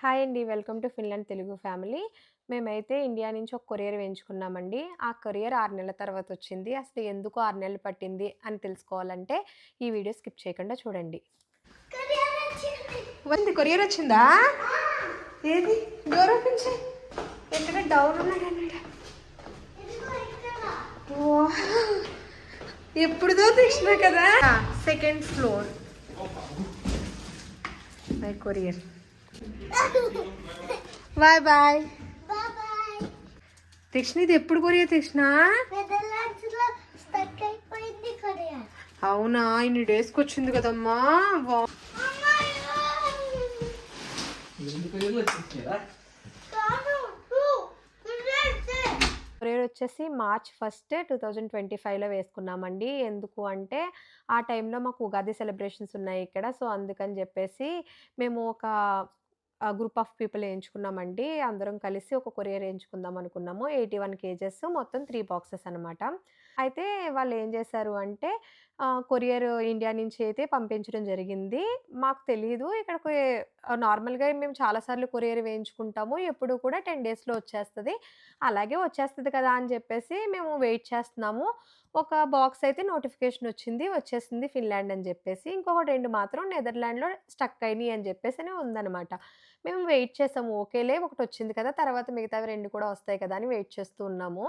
Hi అండి. Welcome to Finland Telugu family. మేమైతే India నుంచి ఒక కొరియర్ వేయించుకున్నామండి. ఆ కొరియర్ ఆరు నెలల తర్వాత వచ్చింది. అసలు ఎందుకు ఆరు నెలలు పట్టింది అని తెలుసుకోవాలంటే ఈ వీడియో స్కిప్ చేయకుండా చూడండి. వంది కొరియర్ వచ్చిందా? ఏది? డోర్ ఓపెన్ చేయి. డౌన్ ఉన్నాడన్నాడు. ఎప్పుడుదో తెచ్చినా కదా second floor my courier boy boy. తెచ్చిన ఇది ఎప్పుడు కొరియర్ తెచ్చిన? అవునా ఇన్ని డేస్కి వచ్చింది కదమ్మా. వా. కొరియర్ వచ్చేసి March first two thousand twenty ఫైవ్లో వేసుకున్నామండి. ఎందుకు అంటే ఆ టైంలో మాకు ఉగాది సెలబ్రేషన్స్ ఉన్నాయి ఇక్కడ. సో అందుకని చెప్పేసి మేము ఒక గ్రూప్ ఆఫ్ పీపుల్ వేయించుకున్నామండి అందరం కలిసి ఒక కొరియర్ వేయించుకుందాం అనుకున్నాము. ఎయిటీ వన్ కేజెస్ మొత్తం త్రీ బాక్సెస్ అనమాట అయితే వాళ్ళు ఏం చేశారు అంటే కొరియర్ ఇండియా నుంచి అయితే పంపించడం జరిగింది. మాకు తెలియదు ఇక్కడికి నార్మల్గా మేము చాలాసార్లు కొరియర్ వేయించుకుంటాము. ఎప్పుడు కూడా టెన్ డేస్లో వచ్చేస్తుంది. అలాగే వచ్చేస్తుంది కదా అని చెప్పేసి మేము వెయిట్ చేస్తున్నాము. ఒక బాక్స్ అయితే నోటిఫికేషన్ వచ్చింది. వచ్చేసింది ఫిన్లాండ్ అని చెప్పేసి. ఇంకొకటి రెండు మాత్రం నెదర్లాండ్లో స్టక్ అయినాయి అని చెప్పేసి ఉందనమాట మేము వెయిట్ చేసాము. ఓకేలే ఒకటి వచ్చింది కదా తర్వాత మిగతావి రెండు కూడా వస్తాయి కదా అని వెయిట్ చేస్తూ ఉన్నాము.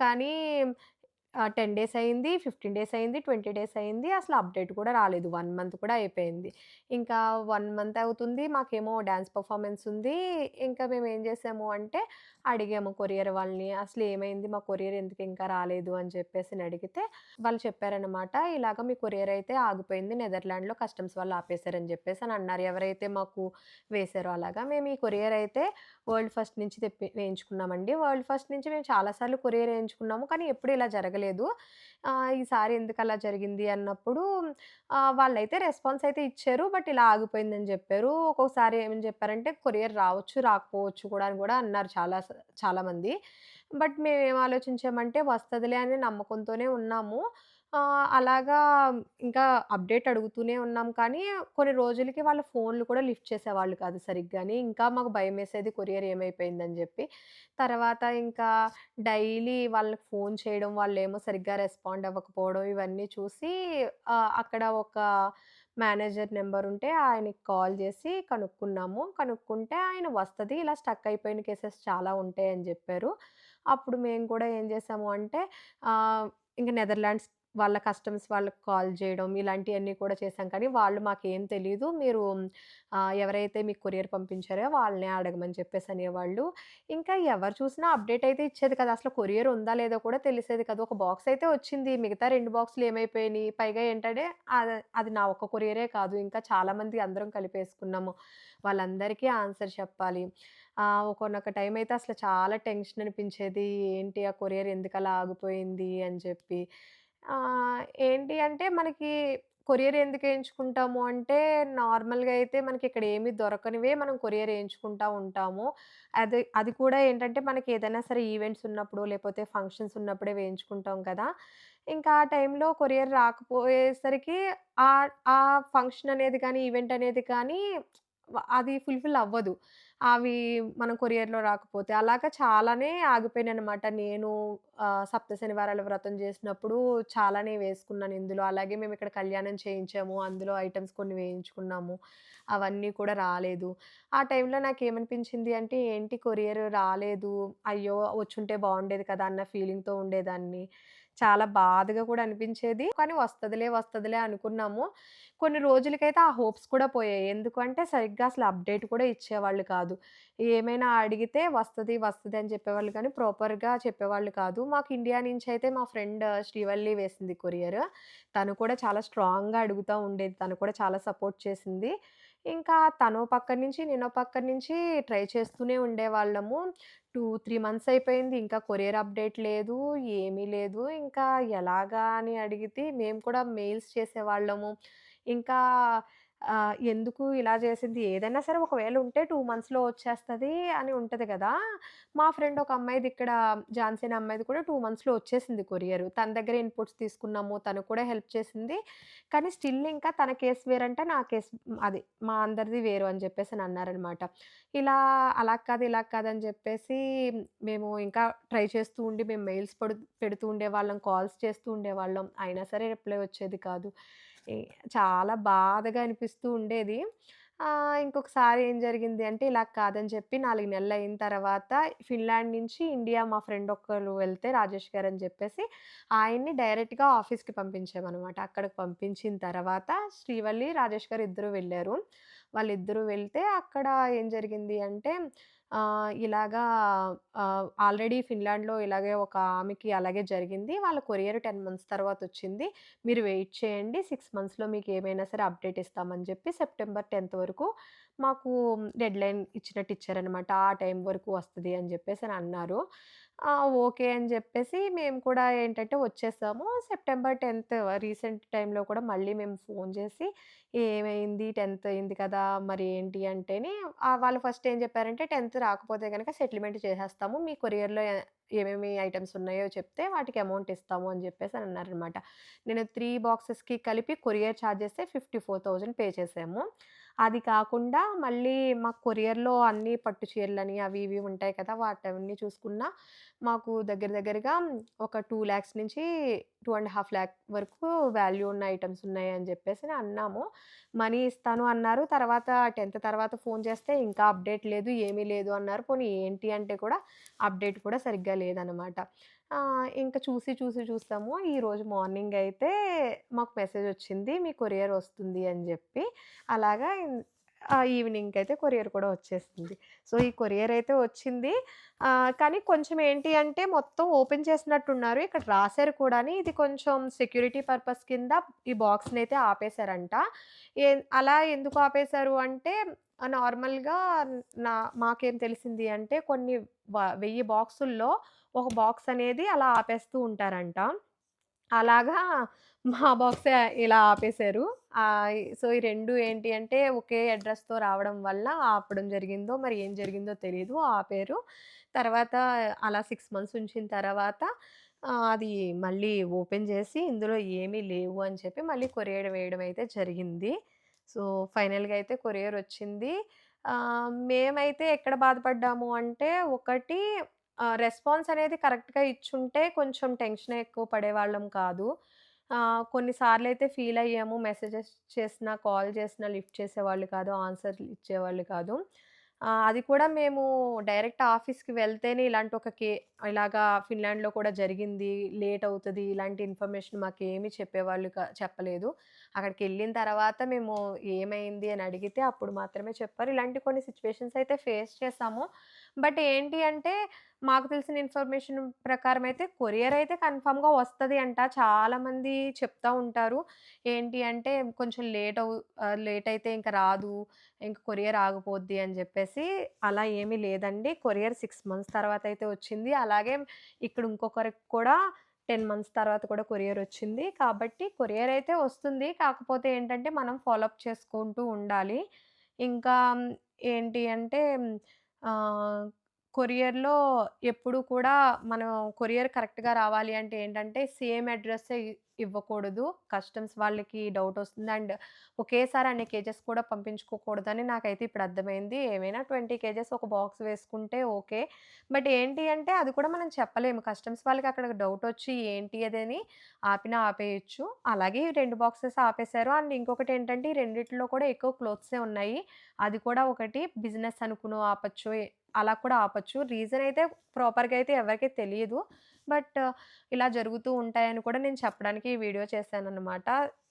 కానీ టెన్ డేస్ అయింది ఫిఫ్టీన్ డేస్ అయింది ట్వంటీ డేస్ అయింది. అసలు అప్డేట్ కూడా రాలేదు. వన్ మంత్ కూడా అయిపోయింది. ఇంకా వన్ మంత్ అవుతుంది. మాకేమో డ్యాన్స్ పర్ఫార్మెన్స్ ఉంది. ఇంకా మేము ఏం చేసాము అంటే అడిగాము కొరియర్ వాళ్ళని అసలు ఏమైంది? మా కొరియర్ ఎందుకు ఇంకా రాలేదు? అని చెప్పేసి అడిగితే వాళ్ళు చెప్పారనమాట ఇలాగ మీ కొరియర్ అయితే ఆగిపోయింది. నెదర్లాండ్లో కస్టమ్స్ వాళ్ళు ఆపేశారని చెప్పేసి అని అన్నారు. ఎవరైతే మాకు వేశారో అలాగా. మేము ఈ కొరియర్ అయితే వరల్డ్ ఫస్ట్ నుంచి తెప్పి వేయించుకున్నామండి. వరల్డ్ ఫస్ట్ నుంచి మేము చాలాసార్లు కొరియర్ వేయించుకున్నాము. కానీ ఎప్పుడు ఇలా జరగలేదు. ఆ, ఈసారి ఎందుకు అలా జరిగింది అన్నప్పుడు వాళ్ళైతే రెస్పాన్స్ అయితే ఇచ్చారు. బట్ ఇలా ఆగిపోయిందని చెప్పారు. ఒక్కొక్కసారి ఏమని చెప్పారంటే కొరియర్ రావచ్చు రాకపోవచ్చు కూడా అని కూడా అన్నారు చాలా చాలామంది బట్ మేము ఏం ఆలోచించామంటే వస్తుందిలే అనే నమ్మకంతోనే ఉన్నాము. అలాగా ఇంకా అప్డేట్ అడుగుతూనే ఉన్నాం. కానీ కొన్ని రోజులకి వాళ్ళ ఫోన్లు కూడా లిఫ్ట్ చేసేవాళ్ళు కాదు సరిగ్గాని. ఇంకా మాకు భయం వేసేది కొరియర్ ఏమైపోయిందని చెప్పి. తర్వాత ఇంకా డైలీ వాళ్ళకి ఫోన్ చేయడం వాళ్ళేమో సరిగ్గా రెస్పాండ్ అవ్వకపోవడం ఇవన్నీ చూసి అక్కడ ఒక మేనేజర్ నెంబర్ ఉంటే ఆయనకి కాల్ చేసి కనుక్కున్నాము. కనుక్కుంటే ఆయన వస్తుంది ఇలా స్టక్ అయిపోయిన కేసెస్ చాలా ఉంటాయి అని చెప్పారు. అప్పుడు మేము కూడా ఏం చేసాము అంటే ఆ, ఇంకా నెదర్లాండ్స్ వాళ్ళ కస్టమ్స్ వాళ్ళకి కాల్ చేయడం ఇలాంటివన్నీ కూడా చేశాం. కానీ వాళ్ళు మాకేం తెలియదు మీరు ఎవరైతే మీకు కొరియర్ పంపించారో వాళ్ళనే అడగమని చెప్పేసి అనేవాళ్ళు. ఇంకా ఎవరు చూసినా అప్డేట్ అయితే ఇచ్చేది కదా! అసలు కొరియర్ ఉందా లేదో కూడా తెలిసేది కదా. ఒక బాక్స్ అయితే వచ్చింది. మిగతా రెండు బాక్సులు ఏమైపోయినాయి? పైగా ఏంటంటే అది అది నా ఒక్క కొరియరే కాదు. ఇంకా చాలామంది అందరం కలిపేసుకున్నాము. వాళ్ళందరికీ ఆన్సర్ చెప్పాలి. ఒకనొక టైం అయితే అసలు చాలా టెన్షన్ అనిపించేది. ఏంటి ఆ కొరియర్ ఎందుకు అలా ఆగిపోయింది? అని చెప్పి. ఏంటి అంటే మనకి కొరియర్ ఎందుకు వేయించుకుంటాము అంటే నార్మల్గా అయితే మనకి ఇక్కడ ఏమి దొరకనివే మనం కొరియర్ వేయించుకుంటా ఉంటాము. అది అది కూడా ఏంటంటే మనకి ఏదైనా సరే ఈవెంట్స్ ఉన్నప్పుడు లేకపోతే ఫంక్షన్స్ ఉన్నప్పుడే వేయించుకుంటాం కదా. ఇంకా ఆ టైంలో కొరియర్ రాకపోయేసరికి ఆ ఆ ఫంక్షన్ అనేది కానీ ఈవెంట్ అనేది కానీ వ- అది ఫుల్ఫిల్ అవ్వదు. అవి మనం కొరియర్లో రాకపోతే అలాగా చాలానే ఆగిపోయాను అనమాట నేను సప్త శనివారాల వ్రతం చేసినప్పుడు చాలానే వేసుకున్నాను ఇందులో. అలాగే మేము ఇక్కడ కళ్యాణం చేయించాము. అందులో ఐటమ్స్ కొన్ని వేయించుకున్నాము. అవన్నీ కూడా రాలేదు. ఆ టైంలో నాకు ఏమనిపించింది అంటే ఏంటి కొరియర్ రాలేదు? అయ్యో! వచ్చుంటే బాగుండేది కదా అన్న ఫీలింగ్తో ఉండేదాన్ని. చాలా బాధగా కూడా అనిపించేది. కానీ వస్తుందిలే వస్తుందిలే అనుకున్నాము. కొన్ని రోజులకైతే ఆ హోప్స్ కూడా పోయాయి. ఎందుకంటే సరిగ్గా అసలు అప్డేట్ కూడా ఇచ్చేవాళ్ళు కాదు. ఏమైనా అడిగితే వస్తుంది వస్తుంది అని చెప్పేవాళ్ళు కానీ ప్రాపర్గా చెప్పేవాళ్ళు కాదు. మాకు ఇండియా నుంచి అయితే మా ఫ్రెండ్ శ్రీవల్లి వేసింది కొరియర్. తను కూడా చాలా స్ట్రాంగ్గా అడుగుతూ ఉండేది. తను కూడా చాలా సపోర్ట్ చేసింది. ఇంకా తనో పక్క నుంచి నేనో పక్క నుంచి ట్రై చేస్తూనే ఉండేవాళ్ళము. టూ త్రీ మంత్స్ అయిపోయింది. ఇంకా కొరియర్ అప్డేట్ లేదు ఏమీ లేదు. ఇంకా ఎలాగా అని అడిగితే మేము కూడా మెయిల్స్ చేసేవాళ్ళము. ఇంకా ఎందుకు ఇలా చేసింది? ఏదైనా సరే ఒకవేళ ఉంటే టూ మంత్స్‌లో వచ్చేస్తుంది అని ఉంటుంది కదా! మా ఫ్రెండ్ ఒక అమ్మాయిది ఇక్కడ ఝాన్సీ అనే అమ్మాయిది కూడా టూ మంత్స్‌లో వచ్చేసింది కొరియర్. తన దగ్గర ఇన్‌పుట్స్ తీసుకున్నాము. తను కూడా హెల్ప్ చేసింది. కానీ స్టిల్ ఇంకా తన కేస్ వేరంటే నా కేస్ అది మా అందరిది వేరు అని చెప్పేసి అని అన్నారనమాట. ఇలా అలా కాదు, ఇలా కాదని చెప్పేసి మేము ఇంకా ట్రై చేస్తూ ఉండి మేము మెయిల్స్ పడు పెడుతూ ఉండేవాళ్ళం. కాల్స్ చేస్తూ ఉండేవాళ్ళం. అయినా సరే రిప్లై వచ్చేది కాదు. చాలా బాధగా అనిపిస్తూ ఉండేది. ఇంకొకసారి ఏం జరిగింది అంటే ఇలా కాదని చెప్పి నాలుగు నెలలు అయిన తర్వాత ఫిన్లాండ్ నుంచి ఇండియా మా ఫ్రెండ్ ఒక్కరు వెళ్తే రాజేష్ గారు అని చెప్పేసి ఆయన్ని డైరెక్ట్‌గా ఆఫీస్‌కి పంపించామనమాట. అక్కడికి పంపించిన తర్వాత శ్రీవల్లి, రాజేష్ గారు ఇద్దరు వెళ్ళారు వాళ్ళిద్దరూ వెళ్తే అక్కడ ఏం జరిగింది అంటే ఇలాగా ఆల్రెడీ ఫిన్లాండ్‌లో ఇలాగే ఒక ఆమెకి అలాగే జరిగింది. వాళ్ళ కొరియర్ 10 మంత్స్ తర్వాత వచ్చింది మీరు వెయిట్ చేయండి. సిక్స్ మంత్స్‌లో మీకు ఏమైనా సరే అప్డేట్ ఇస్తామని చెప్పి సెప్టెంబర్ 10థ్ వరకు మాకు డెడ్‌లైన్ ఇచ్చినట్టు ఇచ్చారనమాట. ఆ టైం వరకు వస్తుంది అని చెప్పేసి అని అన్నారు. ఆ! ఓకే అని చెప్పేసి మేము కూడా ఏంటంటే వచ్చేసాము. సెప్టెంబర్ 10థ్ రీసెంట్ టైమ్‌లో కూడా మళ్ళీ మేము ఫోన్ చేసి ఏమైంది 10థ్ అయింది కదా! మరి ఏంటి అంటేని ఆహ్, వాళ్ళు ఫస్ట్ ఏం చెప్పారంటే 10థ్ రాకపోతే గనక సెటిల్‌మెంట్ చేసేస్తాము. మీ కొరియర్‌లో ఎ ఏమేమి ఐటెమ్స్ ఉన్నాయో చెప్తే వాటికి అమౌంట్ ఇస్తాము అని చెప్పేసని అన్నారనమాట. నేను 3 బాక్సెస్‌కి కలిపి కొరియర్ చార్జెసే 54,000 పే చేసాము. అది కాకుండా మళ్ళీ మా కొరియర్‌లో అన్నీ పట్టు చీరలని అవి ఇవి ఉంటాయి కదా! వాటన్నీ చూసుకున్నా మాకు దగ్గర దగ్గరగా ఒక టూ ల్యాక్స్ నుంచి 2,50,000 వరకు వాల్యూ ఉన్న ఐటమ్స్ ఉన్నాయి అని చెప్పేసి అన్నాము. మనీ ఇస్తాను అన్నారు. తర్వాత 10థ్ తర్వాత ఫోన్ చేస్తే ఇంకా అప్డేట్ లేదు, ఏమీ లేదు అన్నారు. పోనీ ఏంటి అంటే కూడా అప్డేట్ కూడా సరిగ్గా లేదనమాట. ఇంకా చూసి చూసి చూసాము. ఈరోజు మార్నింగ్ అయితే మాకు మెసేజ్ వచ్చింది. మీ కొరియర్ వస్తుంది అని చెప్పి. అలాగా ఈవినింగ్కి అయితే కొరియర్ కూడా వచ్చేసింది. సో, ఈ కొరియర్ అయితే వచ్చింది. కానీ కొంచెం ఏంటి అంటే మొత్తం ఓపెన్ చేసినట్టున్నారు. ఇక్కడ రాసారు కూడా ఇది కొంచెం సెక్యూరిటీ పర్పస్ కింద ఈ బాక్స్‌నైతే ఆపేసారంట. ఏ అలా ఎందుకు ఆపేసారు అంటే నార్మల్‌గా నా మాకేం తెలిసింది అంటే కొన్ని వెయ్యి బాక్సుల్లో ఒక బాక్స్ అనేది అలా ఆపేస్తూ ఉంటారంట. అలాగా మా బాక్సే ఇలా ఆపేశారు సో, ఈ రెండు ఏంటి అంటే ఒకే అడ్రస్తో రావడం వల్ల ఆపడం జరిగిందో మరి ఏం జరిగిందో తెలియదు ఆపారు. తర్వాత అలా సిక్స్ మంత్స్ ఉంచిన తర్వాత అది మళ్ళీ ఓపెన్ చేసి ఇందులో ఏమీ లేవు అని చెప్పి మళ్ళీ కొరియర్ వేయడం అయితే జరిగింది. సో, ఫైనల్‌గా అయితే కొరియర్ వచ్చింది. మేమైతే ఎక్కడ బాధపడ్డాము అంటే ఒకటి రెస్పాన్స్ అనేది కరెక్ట్‌గా ఇచ్చుంటే కొంచెం టెన్షన్ ఎక్కువ పడేవాళ్ళం కాదు. కొన్నిసార్లు అయితే ఫీల్ అయ్యాము. మెసేజెస్ చేసినా, కాల్ చేసినా లిఫ్ట్ చేసేవాళ్ళు కాదు. ఆన్సర్‌లు ఇచ్చేవాళ్ళు కాదు. అది కూడా మేము డైరెక్ట్ ఆఫీస్‌కి వెళ్తేనే ఇలాంటి ఒక కే ఇలాగా ఫిన్లాండ్‌లో కూడా జరిగింది. లేట్ అవుతుంది ఇలాంటి ఇన్ఫర్మేషన్ మాకేమి చెప్పేవాళ్ళు చెప్పలేదు అక్కడికి వెళ్ళిన తర్వాత మేము ఏమైంది అని అడిగితే అప్పుడు మాత్రమే చెప్పారు. ఇలాంటి కొన్ని సిచ్యువేషన్స్ అయితే ఫేస్ చేసాము బట్ ఏంటి అంటే మాకు తెలిసిన ఇన్ఫర్మేషన్ ప్రకారం అయితే కొరియర్ అయితే కన్ఫర్మ్‌గా వస్తుంది అంట. చాలామంది చెప్తూ ఉంటారు. ఏంటి అంటే కొంచెం లేట్ అవు లేట్ అయితే ఇంకా రాదు. ఇంకా కొరియర్ ఆగిపోద్ది అని చెప్పేసి. అలా ఏమీ లేదండి. కొరియర్ సిక్స్ మంత్స్ తర్వాత అయితే వచ్చింది. అలాగే ఇక్కడ ఇంకొకరికి కూడా 10 మంత్స్ తర్వాత కూడా కొరియర్ వచ్చింది. కాబట్టి కొరియర్ అయితే వస్తుంది. కాకపోతే ఏంటంటే మనం ఫాలోఅప్ చేసుకుంటూ ఉండాలి. ఇంకా ఏంటి అంటే కొరియర్‌లో ఎప్పుడు కూడా మనం కొరియర్ కరెక్ట్‌గా రావాలి అంటే ఏంటంటే సేమ్ అడ్రెస్సే ఇ ఇవ్వకూడదు. కస్టమ్స్ వాళ్ళకి డౌట్ వస్తుంది. అండ్ ఒకేసారి అన్ని కేజెస్ కూడా పంపించుకోకూడదని నాకైతే ఇప్పుడు అర్థమైంది. ఏమైనా 20 కేజెస్ ఒక బాక్స్ వేసుకుంటే ఓకే. బట్ ఏంటి అంటే అది కూడా మనం చెప్పలేము. కస్టమ్స్ వాళ్ళకి అక్కడ డౌట్ వచ్చి ఏంటి అదని ఆపినా ఆపేయొచ్చు. అలాగే ఈ 2 బాక్సెస్ ఆపేసారు. అండ్ ఇంకొకటి ఏంటంటే ఈ రెండిట్లో కూడా ఎక్కువ క్లోత్సే ఉన్నాయి. అది కూడా ఒకటి బిజినెస్ అనుకునో ఆపొచ్చు. అలా కూడా ఆపచ్చు రీజన్ అయితే ప్రాపర్‌గా అయితే ఎవరికీ తెలియదు బట్ ఇలా జరుగుతూ ఉంటాయని కూడా నేను చెప్పడానికి ఈ వీడియో చేశాననమాట.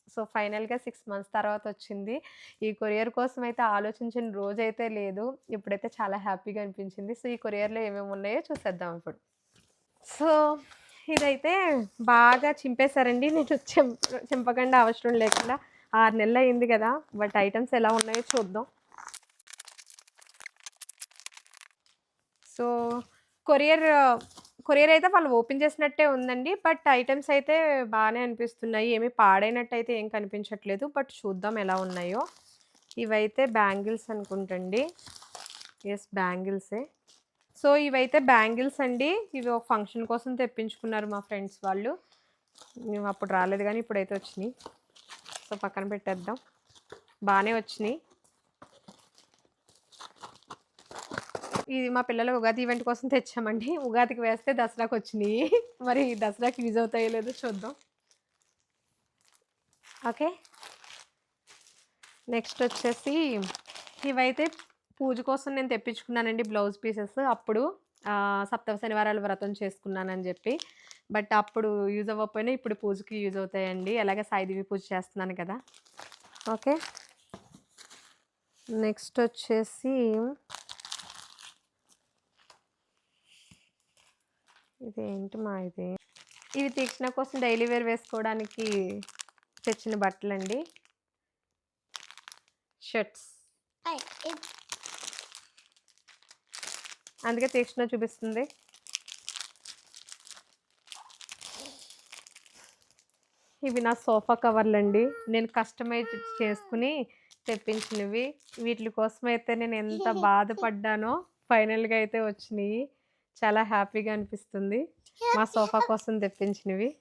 సో, ఫైనల్‌గా సిక్స్ మంత్స్ తర్వాత వచ్చింది. ఈ కొరియర్ కోసం అయితే ఆలోచించిన రోజైతే లేదు. ఇప్పుడైతే చాలా హ్యాపీగా అనిపించింది. సో, ఈ కొరియర్‌లో ఏమేమి ఉన్నాయో చూసేద్దాం ఇప్పుడు. సో, ఇదైతే బాగా చింపేశారండి నేను చింప్ చింపకుండా అవసరం లేకుండా ఆరు నెలలు అయింది కదా! బట్ ఐటమ్స్ ఎలా ఉన్నాయో చూద్దాం. సో, కొరియర్ కొరియర్ అయితే వాళ్ళు ఓపెన్ చేసినట్టే ఉందండి. బట్ ఐటమ్స్ అయితే బాగానే అనిపిస్తున్నాయి. ఏమి పాడైనట్టయితే ఏం కనిపించట్లేదు. బట్ చూద్దాం ఎలా ఉన్నాయో. ఇవైతే బ్యాంగిల్స్ అనుకుంటండి ఎస్ బ్యాంగిల్సే సో ఇవైతే బ్యాంగిల్స్ అండి ఇవి ఒక ఫంక్షన్ కోసం తెప్పించుకున్నారు మా ఫ్రెండ్స్ వాళ్ళు మేము అప్పుడు రాలేదు కానీ ఇప్పుడైతే వచ్చినాయి సో పక్కన పెట్టేద్దాం బాగానే వచ్చినాయి ఇది మా పిల్లల ఉగాది ఈవెంట్ కోసం తెచ్చామండి. ఉగాదికి వేస్తే దసరాకి వచ్చినాయి. మరి దసరాకి యూజ్ అవుతాయో లేదో చూద్దాం. ఓకే. నెక్స్ట్ వచ్చేసి ఇవైతే పూజ కోసం నేను తెప్పించుకున్నానండి బ్లౌజ్ పీసెస్ అప్పుడు సప్తమ శనివారాలు వ్రతం చేసుకున్నానని చెప్పి. బట్ అప్పుడు యూజ్ అవ్వకపోయినా ఇప్పుడు పూజకి యూజ్ అవుతాయండి. అలాగే సాయిదేవి పూజ చేస్తున్నాను కదా. ఓకే. నెక్స్ట్ వచ్చేసి ఇదేంటి మా ఇది? ఇవి తీక్షణ కోసం డైలీ వేర్ వేసుకోవడానికి తెచ్చిన బట్టలండి. షర్ట్స్. అందుకే తీక్షణ చూపిస్తుంది. ఇవి నా సోఫా కవర్లండి. నేను కస్టమైజ్ చేసుకుని తెప్పించినవి. వీటి కోసం అయితే నేను ఎంత బాధపడ్డానో ఫైనల్గా అయితే వచ్చినాయి. చాలా హ్యాపీగా అనిపిస్తుంది. మా సోఫా కోసం తెప్పించినవి.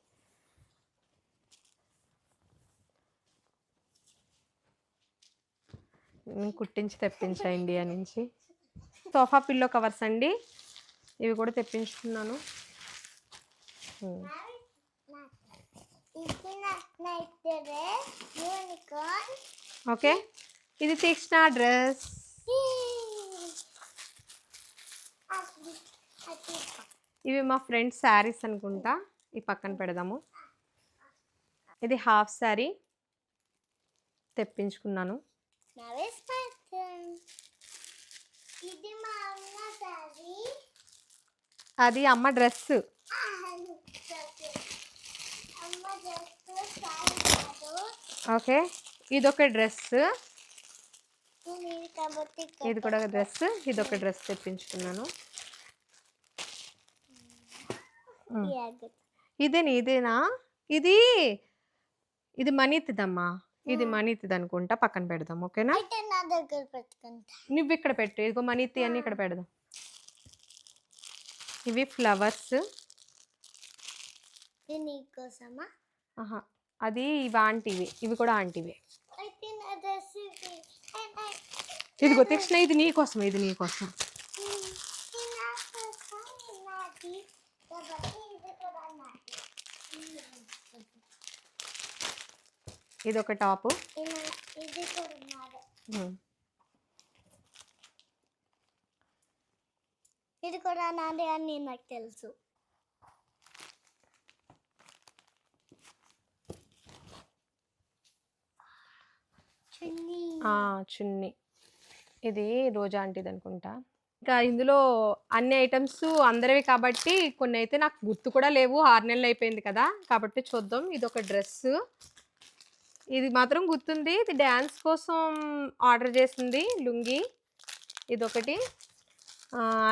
నేను కుట్టించి తెప్పించా ఇండియా నుంచి. సోఫా పిల్లో కవర్స్ అండి. ఇవి కూడా తెప్పించుకున్నాను. ఓకే. ఇది తీక్షణ డ్రెస్. ఇవి మా ఫ్రెండ్ శారీస్ అనుకుంటా. ఈ పక్కన పెడదాము. ఇది హాఫ్ శారీ. తెప్పించుకున్నాను. అది అమ్మ డ్రెస్. ఓకే. ఇదొక డ్రెస్. ఇది ఇది కూడా ఒక డ్రెస్. ఇది ఒక డ్రెస్ తెప్పించుకున్నాను. ఉమ్. ఇదే ఇదేనా? ఇది ఇది మనీతిదమ్మా. ఇది మనీతిది అనుకుంటా పక్కన పెడదాం ఓకేనా? అయితే నా దగ్గర పెట్టుకుంటా. నువ్వు ఇక్కడ పెట్టు ఇదిగో మనీతి అని ఇక్కడ పెడదాం. ఇవి ఫ్లవర్స్. నీకోసమా ఆహా అది ఇవి ఆంటీవి ఇవి కూడా ఆంటీవి. ఇదిగో తెచ్చిన ఇది నీ కోసం ఇది నీ కోసం ఇది నా కోసం నాది కాబట్టి ఇది ఒక టాపు. ఇది కూడా నాది అని నాకు తెలుసు. చున్నీ. చున్నీ. ఇది రోజా ఆంటీది అనుకుంటా. ఇంకా ఇందులో అన్ని ఐటమ్స్ అందరివి కాబట్టి కొన్ని అయితే నాకు గుర్తు కూడా లేవు. ఆరు నెలలు అయిపోయింది కదా. కాబట్టి చూద్దాం. ఇది ఒక డ్రెస్. ఇది మాత్రం గుర్తుంది. ఇది డ్యాన్స్ కోసం ఆర్డర్ చేసింది లుంగి. ఇదొకటి.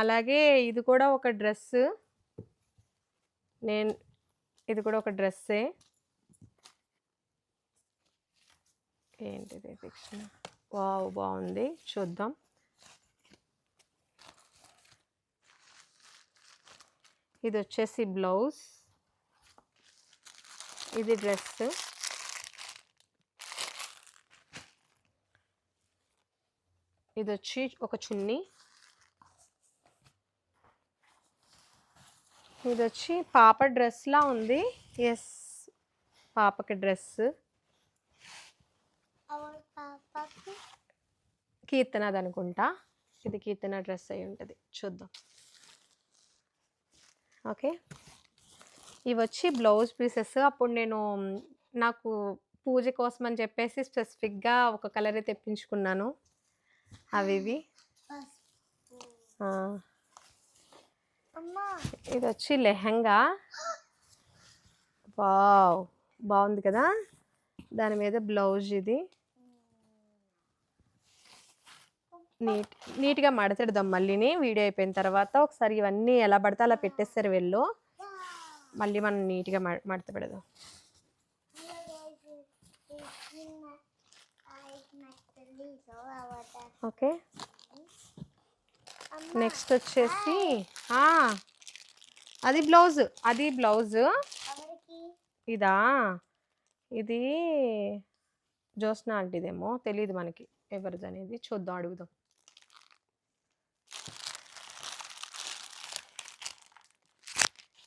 అలాగే ఇది కూడా ఒక డ్రెస్. నేను ఇది కూడా ఒక డ్రెస్సే. ఏంటిది వావ్ బాగుంది. చూద్దాం. ఇది వచ్చేసి బ్లౌజ్. ఇది డ్రెస్ ఇది వచ్చి ఒక చున్నీ. ఇది వచ్చి పాప డ్రెస్లా ఉంది. ఎస్ పాపకి డ్రెస్ కీర్తనది అనుకుంటా ఇది కీర్తన డ్రెస్ అయి ఉంటుంది చూద్దాం. ఓకే. ఇవి వచ్చి బ్లౌజ్ పీసెస్. అప్పుడు నేను నాకు పూజ కోసం అని చెప్పేసి స్పెసిఫిక్గా ఒక కలర్ తెప్పించుకున్నాను. అవి ఇవి. ఇది వచ్చి లెహంగా. వావ్! బాగుంది కదా? దాని మీద బ్లౌజ్ ఇది. నీట్ నీట్గా మడతెడదాం మళ్ళీని. వీడియో అయిపోయిన తర్వాత ఒకసారి ఇవన్నీ ఎలా పడితే అలా పెట్టేస్తారు వెళ్ళు. మళ్ళీ మనం నీట్గా మ మడత పెడదాం. ఓకే. నెక్స్ట్ వచ్చేసి అది బ్లౌజ్ అది బ్లౌజ్. ఇదా? ఇది జ్యోత్స్న ఆంటీదేమో తెలియదు మనకి. ఎవరిది అనేది చూద్దాం అడుగుదాం.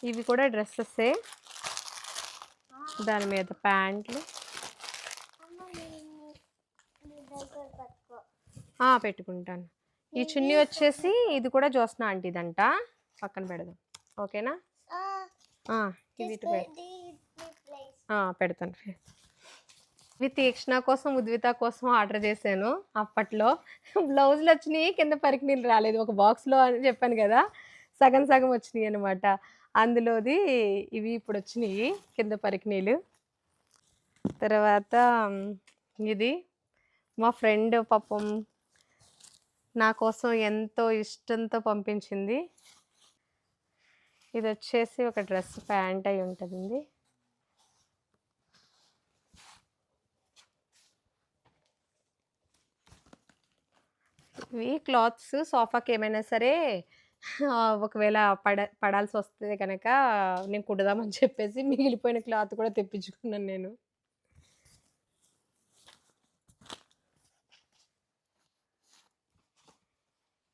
ఇవి కూడా డ్రెస్సెసే దాని మీద ప్యాంట్లు. పెట్టుకుంటాను. ఈ చున్నీ వచ్చేసి ఇది కూడా జ్యోత్స్న ఆంటీదంట. పక్కన పెడదాం. ఓకేనా? ఇది పెడతాను. ఇవి తీక్షణ కోసం ఉద్విత కోసం ఆర్డర్ చేశాను అప్పట్లో. బ్లౌజులు వచ్చినాయి కింద పరికినీళ్ళు రాలేదు. ఒక బాక్స్లో అని చెప్పాను కదా. సగం సగం వచ్చినాయి అనమాట అందులోది ఇవి ఇప్పుడు వచ్చినాయి కింద పరికినీలు తర్వాత ఇది మా ఫ్రెండ్ పాపం నా కోసం ఎంతో ఇష్టంతో పంపించింది. ఇది వచ్చేసి ఒక డ్రెస్ ప్యాంట్ అయి ఉంటుందండి. ఇవి క్లాత్స్ సోఫాకి ఏమైనా సరే ఒకవేళ పడ పడాల్సి వస్తే కనుక నేను కుడదామని చెప్పేసి మిగిలిపోయిన క్లాత్ కూడా తెప్పించుకున్నాను నేను.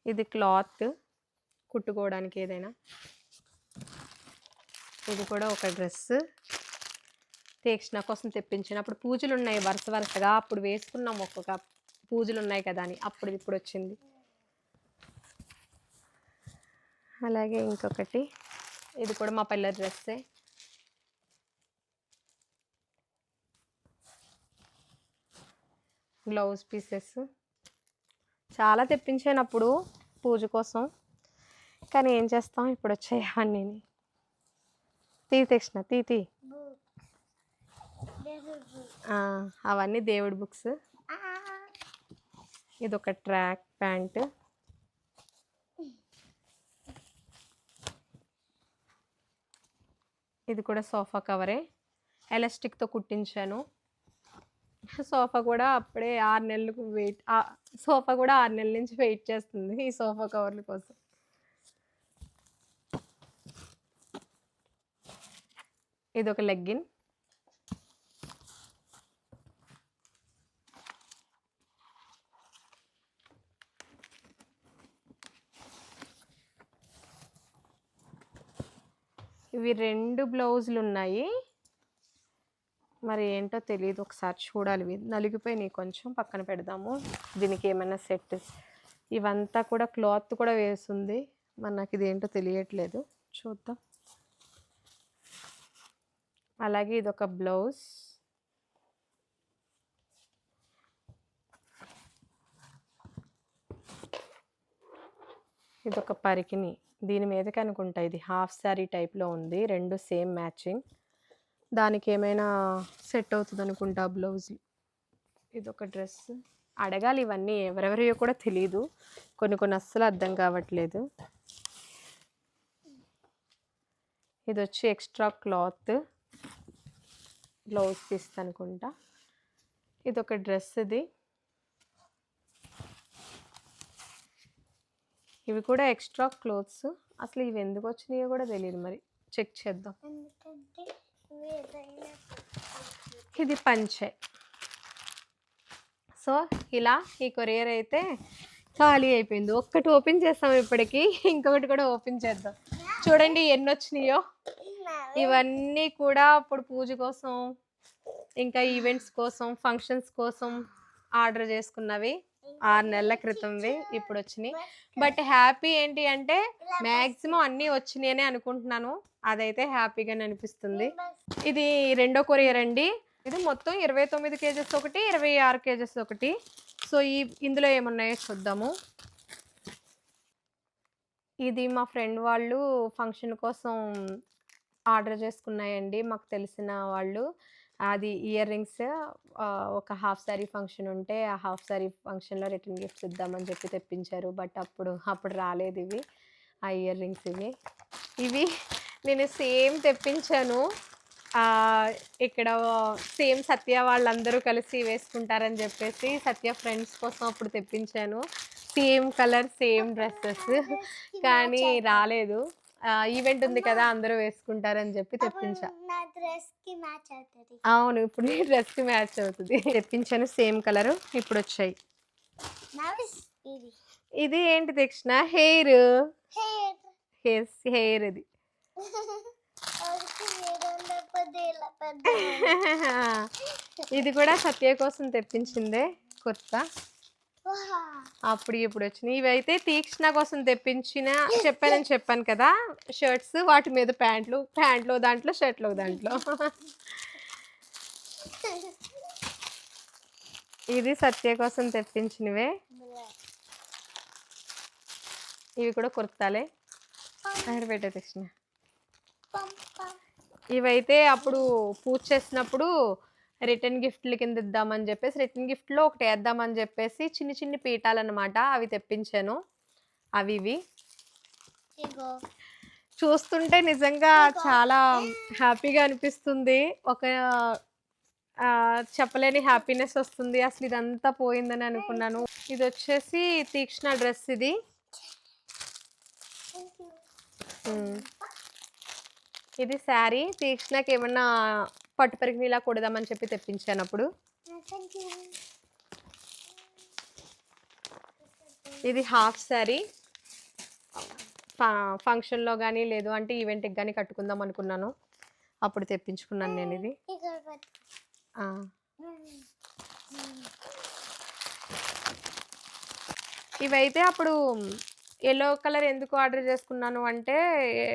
ఇది క్లాత్ కుట్టుకోవడానికి ఏదైనా. ఇది కూడా ఒక డ్రెస్. తీక్షణ కోసం తెప్పించిన. అప్పుడు పూజలు ఉన్నాయి వరుస వరుసగా. అప్పుడు వేసుకున్నాం ఒక్కొక్క పూజలు ఉన్నాయి కదా అని. అప్పుడు ఇప్పుడు వచ్చింది. అలాగే ఇంకొకటి. ఇది కూడా మా పిల్లల డ్రెస్సే. Blouse pieces. చాలా తెప్పించాను అప్పుడు పూజ కోసం. కానీ ఏం చేస్తాం? ఇప్పుడు వచ్చాయి అవన్నీ. తీ తెచ్చిన తీ తీ. అవన్నీ దేవుడి బుక్స్. ఇది ఒక ట్రాక్ ప్యాంట్. ఇది కూడా సోఫా కవరే. ఎలాస్టిక్తో కుట్టించాను. సోఫా కూడా అప్పుడే ఆరు నెలలకు వెయిట్ సోఫా కూడా ఆరు నెలల నుంచి వెయిట్ చేస్తుంది ఈ సోఫా కవర్ల కోసం. ఇది ఒక లెగ్గిన్. ఇవి రెండు బ్లౌజులు ఉన్నాయి మరి ఏంటో తెలియదు ఒకసారి చూడాలి. నలిగిపోయినాయి కొంచెం పక్కన పెడదాము. దీనికి ఏమైనా సెట్? ఇవంతా కూడా క్లాత్ కూడా వేస్తుంది మరి నాకు ఇది ఏంటో తెలియట్లేదు. చూద్దాం. అలాగే ఇది ఒక బ్లౌజ్. ఇది ఒక పరికిని దీని మీద కనుకుంటా ఇది హాఫ్ శారీ టైప్లో ఉంది. రెండు సేమ్ మ్యాచింగ్. దానికి ఏమైనా సెట్ అవుతుంది అనుకుంటా బ్లౌజ్. ఇది ఒక డ్రెస్. అడగాలి ఇవన్నీ. ఎవరెవరియో కూడా తెలియదు కొన్ని కొన్ని అస్సలు అర్థం కావట్లేదు. ఇది వచ్చి ఎక్స్ట్రా క్లాత్ బ్లౌజ్ పీస్ అనుకుంటా. ఇది ఒక డ్రెస్ ఇది. ఇవి కూడా ఎక్స్ట్రా క్లోత్స్. అసలు ఇవి ఎందుకు వచ్చినాయో కూడా తెలియదు మరి. చెక్ చేద్దాం. ఇది పంచే. సో ఇలా ఈ కొరియర్ అయితే ఖాళీ అయిపోయింది. ఒక్కటి ఓపెన్ చేస్తాం ఇప్పటికి. ఇంకొకటి కూడా ఓపెన్ చేద్దాం. చూడండి ఎన్ని వచ్చినాయో. ఇవన్నీ కూడా ఇప్పుడు పూజ కోసం ఇంకా ఈవెంట్స్ కోసం ఫంక్షన్స్ కోసం ఆర్డర్ చేసుకున్నవి. ఆరు నెలల క్రితంవి ఇప్పుడు వచ్చినాయి బట్ హ్యాపీ ఏంటి అంటే మ్యాక్సిమం అన్నీ వచ్చినాయని అనుకుంటున్నాను. అదైతే హ్యాపీగానే అనిపిస్తుంది. ఇది రెండో కొరియర్ అండి. ఇది మొత్తం ఇరవై తొమ్మిది కేజెస్ ఒకటి ఇరవై ఆరు కేజెస్ ఒకటి. సో ఈ ఇందులో ఏమున్నాయో చూద్దాము. ఇది మా ఫ్రెండ్ వాళ్ళు ఫంక్షన్ కోసం ఆర్డర్ చేసుకున్నాయండి. మాకు తెలిసిన వాళ్ళు. అది ఇయర్ రింగ్స్ ఒక హాఫ్ శారీ ఫంక్షన్ ఉంటే ఆ హాఫ్ శారీ ఫంక్షన్లో రిటర్న్ గిఫ్ట్స్ ఇద్దామని చెప్పి తెప్పించారు. బట్ అప్పుడు అప్పుడు రాలేదు ఇవి ఆ ఇయర్ రింగ్స్ ఇవి. ఇవి నేను సేమ్ తెప్పించాను. ఇక్కడ సేమ్ సత్య వాళ్ళందరూ కలిసి వేసుకుంటారని చెప్పేసి సత్య ఫ్రెండ్స్ కోసం అప్పుడు తెప్పించాను. Same colour same dresses. కానీ రాలేదు. ఈవెంట్ ఉంది కదా అందరూ వేసుకుంటారని చెప్పి తెప్పించా. మ్యాచ్ అవును ఇప్పుడు నీ డ్రెస్కి మ్యాచ్ అవుతుంది. తెప్పించాను సేమ్ కలర్ ఇప్పుడు వచ్చాయి ఇది. ఏంటి దక్షిణ? హెయిర్. హెయిర్. హెయిర్ ఇది. ఇది కూడా సత్య కోసం తెప్పించిందే కుర్తా. అప్పుడు ఇప్పుడు వచ్చినాయి. ఇవైతే తీక్షణ కోసం తెప్పించిన చెప్పానని చెప్పాను కదా షర్ట్స్ వాటి మీద ప్యాంట్లు ప్యాంట్లో దాంట్లో షర్ట్లో దాంట్లో. ఇది సత్య కోసం తెప్పించినవే. ఇవి కూడా కుర్తాలే. పెట్టే పం. ఇవైతే అప్పుడు పూజ చేసినప్పుడు రిటర్న్ గిఫ్ట్ల కింద ఇద్దామని చెప్పేసి రిటర్న్ గిఫ్ట్లో ఒకటి వేద్దామని చెప్పేసి చిన్ని చిన్ని పీఠాలు అనమాట అవి తెప్పించాను. అవి ఇవి. చూస్తుంటే నిజంగా చాలా హ్యాపీగా అనిపిస్తుంది. ఒక చెప్పలేని హ్యాపీనెస్ వస్తుంది. అసలు ఇదంతా పోయిందని అనుకున్నాను. ఇది వచ్చేసి తీక్షణ డ్రెస్ ఇది. ఇది శారీ. తీక్షణకి ఏమన్నా పట్టు పరిగిని ఇలా కొడదామని చెప్పి తెప్పించాను అప్పుడు ఇది హాఫ్ శారీ. ఫంక్షన్లో కానీ లేదు అంటే ఈవెంట్కి కానీ కట్టుకుందాం అనుకున్నాను. అప్పుడు తెప్పించుకున్నాను నేను ఇది. ఇవైతే అప్పుడు ఎల్లో కలర్ ఎందుకు ఆర్డర్ చేసుకున్నాను అంటే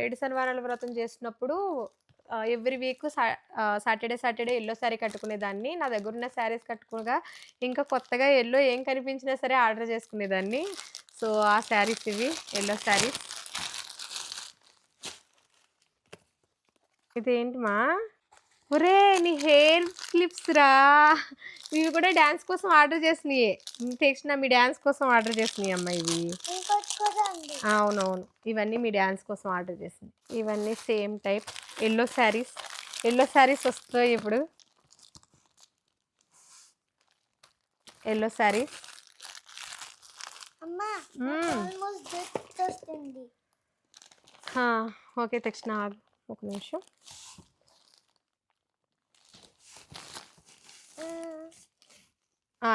ఏడు శనివారాల వ్రతం చేసినప్పుడు every week Saturday Saturday yellow sari కట్టుకునేదాన్ని. నా దగ్గర ఉన్న శారీస్ కట్టుకోగా ఇంకా కొత్తగా ఎల్లో ఏం కనిపించినా సరే ఆర్డర్ చేసుకునేదాన్ని. సో ఆ శారీస్ ఇవి ఎల్లో శారీస్ ఇదేంటి మా ఒరే నీ హెయిర్ క్లిప్స్ రా. ఇవి కూడా డ్యాన్స్ కోసం ఆర్డర్ చేసినాయి. తెచ్చిన మీ డ్యాన్స్ కోసం ఆర్డర్ చేసినాయి అమ్మ ఇవి. అవునవును. ఇవన్నీ మీ డ్యాన్స్ కోసం ఆర్డర్ చేసింది ఇవన్నీ same type yellow saris yellow saris వస్తాయి ఇప్పుడు. ఎల్లో శారీస్. ఓకే ఆగు ఒక నిమిషం.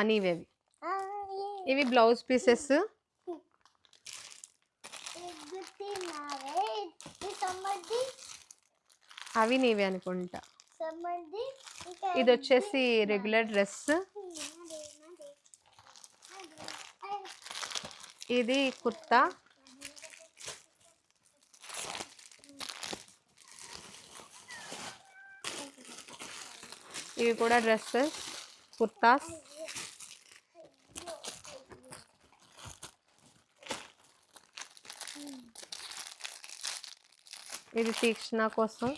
నీవేవి ఇవి బ్లౌజ్ పీసెస్ ఈ గుత్తి నావే ఈ సమ్మర్ది అవి నీవే అనుకుంటా. ఇది వచ్చేసి రెగ్యులర్ డ్రెస్. ఇది కుర్తా. ఇవి కూడా డ్రెస్సెస్ కుర్తాస్. ఇది తీక్షణ కోసం.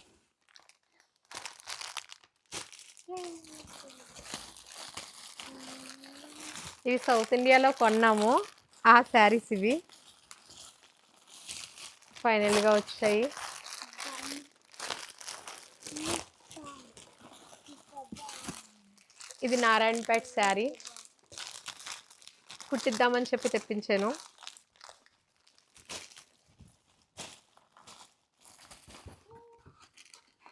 ఇవి సౌత్ ఇండియాలో కొన్నాము. ఆ శారీస్ ఇవి. ఫైనల్గా వచ్చాయి. ఇది నారాయణపేట శారీ. కుట్టిద్దామని చెప్పి తెప్పించాను.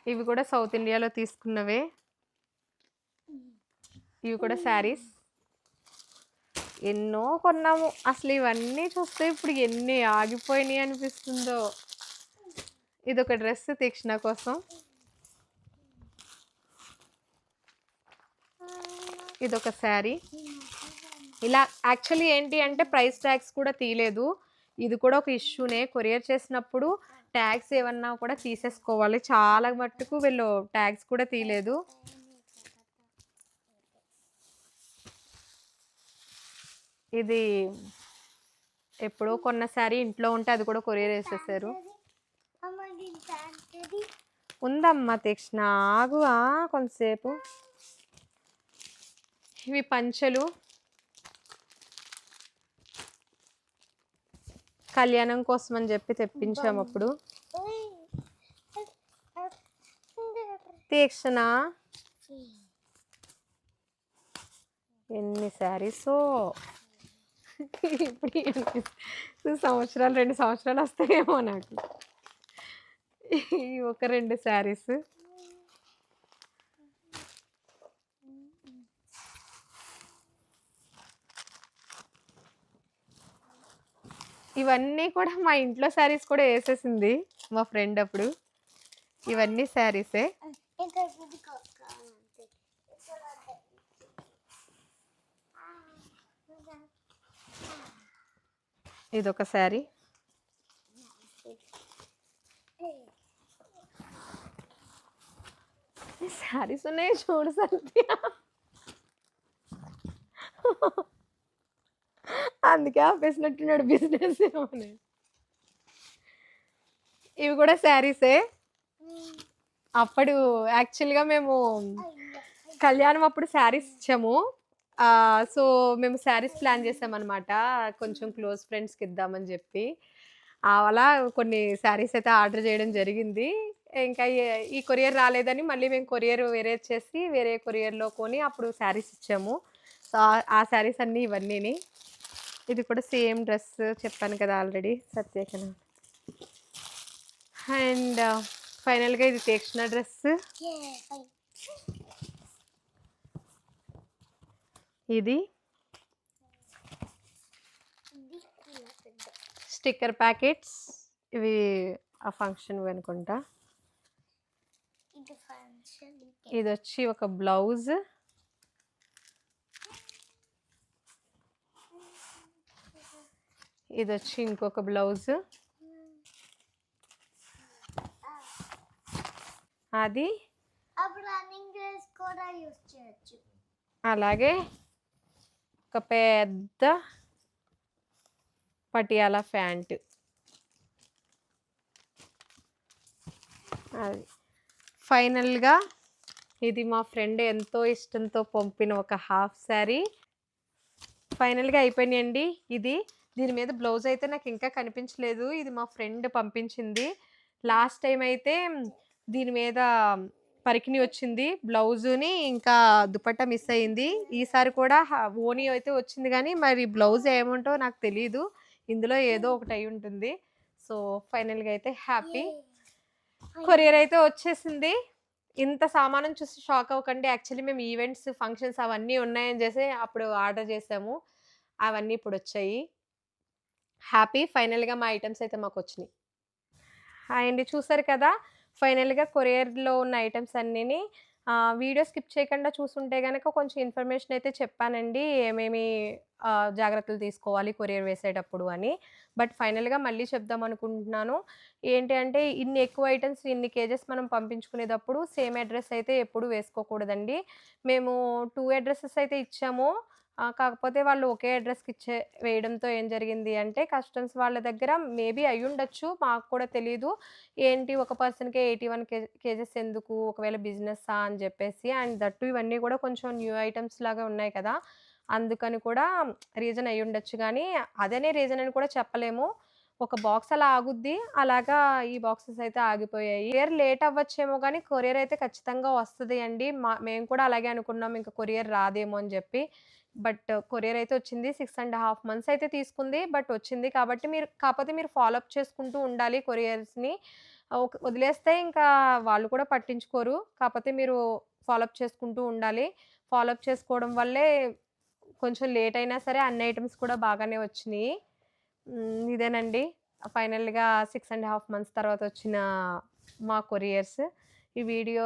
ఇవి కూడా సౌత్ ఇండియాలో తీసుకున్నవే. ఇవి కూడా శారీస్. ఎన్నో కొన్నాము. అసలు ఇవన్నీ చూస్తే ఇప్పుడు ఎన్ని ఆగిపోయినాయి అనిపిస్తుందో. ఇది ఒక డ్రెస్ తీక్షణ కోసం. ఇది ఒక శారీ. ఇలా యాక్చువల్లీ ఏంటి అంటే ప్రైస్ ట్యాక్స్ కూడా తీయలేదు. ఇది కూడా ఒక ఇష్యూనే. కొరియర్ చేసినప్పుడు ట్యాక్స్ ఏమన్నా కూడా తీసేసుకోవాలి. చాలా మట్టుకు వీళ్ళు ట్యాక్స్ కూడా తీయలేదు. ఇది ఎప్పుడో కొన్న శారీ ఇంట్లో ఉంటే అది కూడా కొరియర్ వేసేసారు. ఉందమ్మా తీక్షణ. ఆగువా కొంతసేపు. ఇవి పంచలు. కళ్యాణం కోసం అని చెప్పి తెప్పించాము అప్పుడు. తీక్షణ. ఎన్ని శారీసో. ఇప్పుడు సంవత్సరాలు రెండు సంవత్సరాలు వస్తాయేమో నాకు. ఈ ఒక రెండు శారీస్. ఇవన్నీ కూడా మా ఇంట్లో శారీస్ కూడా వేసేసింది మా ఫ్రెండ్ అప్పుడు. ఇవన్నీ శారీసే ఇక్కడ ఇది కావాలంటే ఇక్కడ ఇది ఒక శారీ శారీస్ ఉన్నాయి చూడు సంధ్య అందుకే ఆపేసినట్టున్నాడు బిజినెస్ ఏమని. ఇవి కూడా శారీసే. అప్పుడు యాక్చువల్గా మేము కళ్యాణం అప్పుడు శారీస్ ఇచ్చాము. సో మేము శారీస్ ప్లాన్ చేసామన్నమాట. కొంచెం క్లోజ్ ఫ్రెండ్స్కి ఇద్దామని చెప్పి. అలా కొన్ని శారీస్ అయితే ఆర్డర్ చేయడం జరిగింది. ఇంకా ఈ- కొరియర్ రాలేదని మళ్ళీ మేము కొరియర్ వేరే చేసి వేరే కొరియర్లో కొని అప్పుడు శారీస్ ఇచ్చాము. సో ఆ- ఆ శారీస్ అన్నీ ఇవన్నీని. ఇది కూడా సేమ్ డ్రెస్ చెప్పాను కదా ఆల్రెడీ సత్యకన. అండ్ ఫైనల్గా ఇది తీక్షణ డ్రెస్ ఇది స్టిక్కర్ ప్యాకెట్స్. ఇవి ఆ ఫంక్షన్ అనుకుంటా ఇది వచ్చి ఒక బ్లౌజ్. ఇది వచ్చి ఇంకొక బ్లౌజ్. అది అలాగే ఒక పెద్ద పటియాలా ప్యాంట్. అది. ఫైనల్గా ఇది మా ఫ్రెండ్ ఎంతో ఇష్టంతో పంపిన ఒక హాఫ్ శారీ. ఫైనల్గా అయిపోయినాయండి. ఇది దీని మీద బ్లౌజ్ అయితే నాకు ఇంకా కనిపించలేదు. ఇది మా ఫ్రెండ్ పంపించింది. లాస్ట్ టైం అయితే దీని మీద పరికిని వచ్చింది. బ్లౌజుని ఇంకా దుపట్టా మిస్ అయింది. ఈసారి కూడా ఓనీ అయితే వచ్చింది కానీ మరి బ్లౌజ్ ఏముంటో నాకు తెలియదు ఇందులో ఏదో ఒకటి అయి ఉంటుంది. సో ఫైనల్గా అయితే హ్యాపీ. కొరియర్ అయితే వచ్చేసింది. ఇంత సామానం చూసి షాక్ అవ్వకండి. యాక్చువల్లీ మేము ఈవెంట్స్ ఫంక్షన్స్ అవన్నీ ఉన్నాయని చేసి అప్పుడు ఆర్డర్ చేసాము. అవన్నీ ఇప్పుడు వచ్చాయి. హ్యాపీ. ఫైనల్గా మా ఐటమ్స్ అయితే మాకు వచ్చినాయి. అండి. చూసారు కదా? ఫైనల్గా కొరియర్లో ఉన్న ఐటమ్స్ అన్నీ వీడియో స్కిప్ చేయకుండా చూసుంటే కనుక కొంచెం ఇన్ఫర్మేషన్ అయితే చెప్పానండి ఏమేమి జాగ్రత్తలు తీసుకోవాలి కొరియర్ వేసేటప్పుడు అని. బట్ ఫైనల్గా మళ్ళీ చెప్దాం అనుకుంటున్నాను. ఏంటి అంటే ఇన్ని ఎక్కువ ఐటమ్స్ ఇన్ని కేజెస్ మనం పంపించుకునేటప్పుడు సేమ్ అడ్రస్ అయితే ఎప్పుడు వేసుకోకూడదండి. మేము టూ అడ్రసెస్ అయితే ఇచ్చాము. కాకపోతే వాళ్ళు ఒకే అడ్రస్కి ఇచ్చే వేయడంతో ఏం జరిగింది అంటే కస్టమ్స్ వాళ్ళ దగ్గర మేబీ అయి ఉండొచ్చు మాకు కూడా తెలియదు ఏంటి ఒక పర్సన్కే ఎయిటీ వన్ కే కేజెస్ ఎందుకు ఒకవేళ బిజినెస్సా అని చెప్పేసి అండ్ దట్టు ఇవన్నీ కూడా కొంచెం న్యూ ఐటమ్స్ లాగా ఉన్నాయి కదా. అందుకని కూడా రీజన్ అయి ఉండొచ్చు కానీ అదనే రీజన్ అని కూడా చెప్పలేము. ఒక బాక్స్ అలా ఆగుద్ది అలాగా ఈ బాక్సెస్ అయితే ఆగిపోయాయి. కొరియర్ లేట్ అవ్వచ్చేమో కానీ కొరియర్ అయితే ఖచ్చితంగా వస్తుంది అండి. మా మేము కూడా అలాగే అనుకున్నాం ఇంకా కొరియర్ రాదేమో అని చెప్పి. బట్ కొరియర్ అయితే వచ్చింది. సిక్స్ అండ్ హాఫ్ మంత్స్ అయితే తీసుకుంది. బట్ వచ్చింది కాబట్టి మీరు కాకపోతే మీరు ఫాలోఅప్ చేసుకుంటూ ఉండాలి కొరియర్స్ని. వదిలేస్తే ఇంకా వాళ్ళు కూడా పట్టించుకోరు. కాకపోతే మీరు ఫాలోఅప్ చేసుకుంటూ ఉండాలి. ఫాలోఅప్ చేసుకోవడం వల్లే కొంచెం లేట్ అయినా సరే అన్ని ఐటమ్స్ కూడా బాగానే వచ్చినాయి. ఇదేనండి. ఫైనల్గా సిక్స్ అండ్ హాఫ్ మంత్స్ తర్వాత వచ్చిన మా కొరియర్స్. ఈ వీడియో